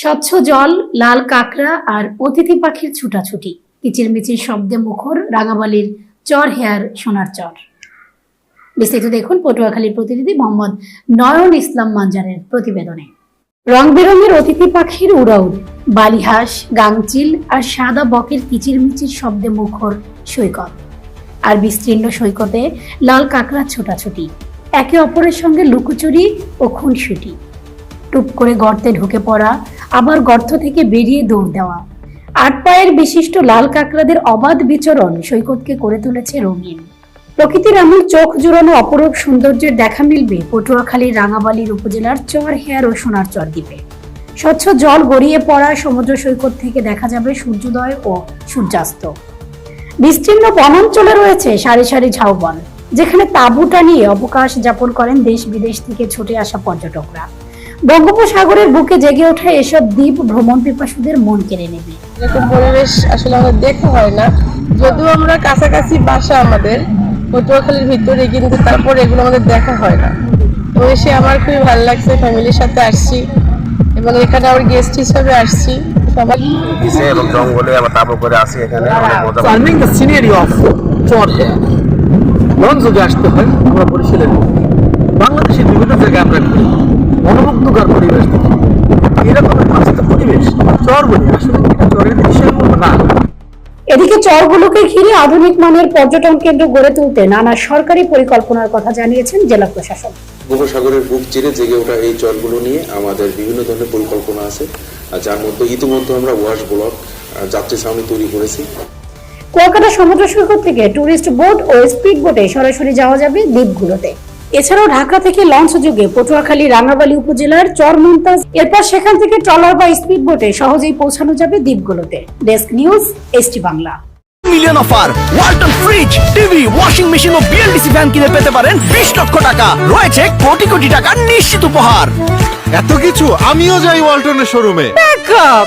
স্বচ্ছ জল, লাল কাঁকড়া আর অতিথি পাখির ছুটাছুটি। কিচিরমিচির শব্দে মুখর রাঙাবালির চর হেয়ার সোনার চর। বিস্তারিত দেখুন পটুয়াখালীর প্রতিনিধি মোহাম্মদ নয়ন ইসলাম মানজারের প্রতিবেদনে। রং বেরঙের অতিথি পাখির উড়াউড়, বালিহাঁস, গাংচিল আর সাদা বকের কিচিরমিচির শব্দে মুখর সৈকত। আর বিস্তীর্ণ সৈকতে লাল কাঁকড়া ছোটাছুটি, একে অপরের সঙ্গে লুকোচুরি ও খুনসুটি। টুপ করে গর্তে ঢুকে পড়া আবার গর্ত থেকে বেরিয়ে দৌড় দেওয়া। আট পায়ের বিশিষ্ট লাল কাঁকড়াদের অবাধ বিচরণ সৈকতকে করে তুলেছে রঙিন। প্রকৃতির এমন চোখ জুড়ানো অপরূপ সৌন্দর্যের দেখা মিলবে পটুয়াখালীর রাঙাবালির উপজেলার চর হেয়ার ও সোনার চর দ্বীপে। স্বচ্ছ জল গড়িয়ে পড়া সমুদ্র সৈকত থেকে দেখা যাবে সূর্যোদয় ও সূর্যাস্ত। বিস্তীর্ণ বনাঞ্চলে রয়েছে সারি সারি ঝাউবন, যেখানে তাঁবু টানিয়ে অবকাশ যাপন করেন দেশ বিদেশ থেকে ছুটে আসা পর্যটকরা। বঙ্গোপসাগরের বুকে জেগে ওঠা এসব দ্বীপ ভ্রমণ পিপাসুদের মন কেড়ে নেবে। এরকম পরিবেশ আসলে আমাদের দেখা হয় না। যদিও আমরা কাছাকাছি বাসা আমাদের পটুয়াখালীর ভিতরে কিন্তু তারপর এগুলো আমাদের দেখা হয় না। তো এসে আমার খুবই ভালো লাগছে ফ্যামিলির সাথে আসছি এবং এখানে আমার গেস্ট হিসাবে আসছি। সবাই এবং জঙ্গলে আবার তাবু করে আসি এখানে। চার্মিং দ্য সিনারি অফ চর মনযোগে আসতে হয় আমরা বরিশালের বাংলাদেশের বিভিন্ন জায়গায় আমরা ঘুরি। মনোমুগ্ধকর পরিবেশ এরকম আস্ত পরিবেশ চর বলি আসলে এটা চরের বিষয় না। এদিকে চরগুলোকে ঘিরে আধুনিক মানের পর্যটন কেন্দ্র গড়ে তুলতে নানা সরকারি পরিকল্পনার কথা জানিয়েছেন জেলা প্রশাসন। উপসাগরের বুক চিরে জেগে ওঠা এই চরগুলো নিয়ে আমাদের বিভিন্ন ধরনের পরিকল্পনা আছে আর যার মধ্যে ইতিমধ্যে আমরা ওয়াশ ব্লক যাত্রী ছাউনি তৈরি করেছি। কলকাতা সমুদ্র সৈকত থেকে টুরিস্ট বোট ও স্পিড বোটে সরাসরি যাওয়া যাবে দ্বীপগুলোতে। এছাড়াও ঢাকা থেকে লঞ্চ যোগে পটুয়াখালী রাঙ্গাবালী উপজেলার চর মুমতাজ এরপর সেখান থেকে ট্রলার বা স্পিড বোটে সহজেই পৌঁছানো যাবে দ্বীপগুলোতে। Desk news ST Bangla. Million offer Walton fridge TV washing machine ও বিএলডিসি ফ্যান কিনে পেতে পারেন বিশ লক্ষ টাকা। রয়েছে কোটি কোটি টাকার নিশ্চিত উপহার। এত কিছু আমিও যাই ওয়ালটনের শোরুমে। ব্যাকআপ